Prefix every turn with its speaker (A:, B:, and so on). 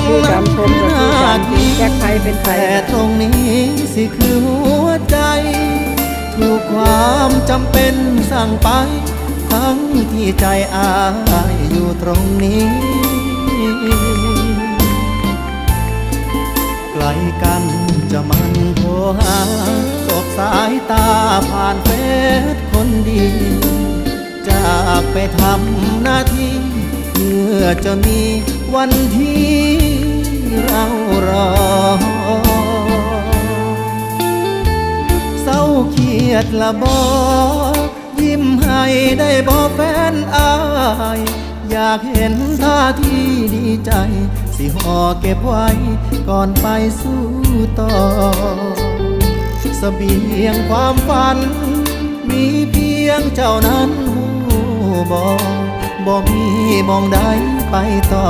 A: งนั้นคือหน้าที่
B: แจ็คไพเป็นใคร
A: แต่ตรงนี้สิคือหัวใจ ถูกความจำเป็นสั่งไป ทั้งที่ใจอายอยู่ตรงนี้ ไกลกันจะมันโทรหาตกสายตาผ่านเฟซคนดี จากไปทำหน้าที่เพื่อจะมีวันที่ เรารอ เศร้าเครียดละบอยิ้มให้ได้บอแฟนอาย อยากเห็นท่าที่ดีใจ สิห่อเก็บไว้ก่อนไปสู้ต่อเสบียงความฝัน มีเพียงเจ้านั้นหูบอกบ่มีมองใดไปต่อ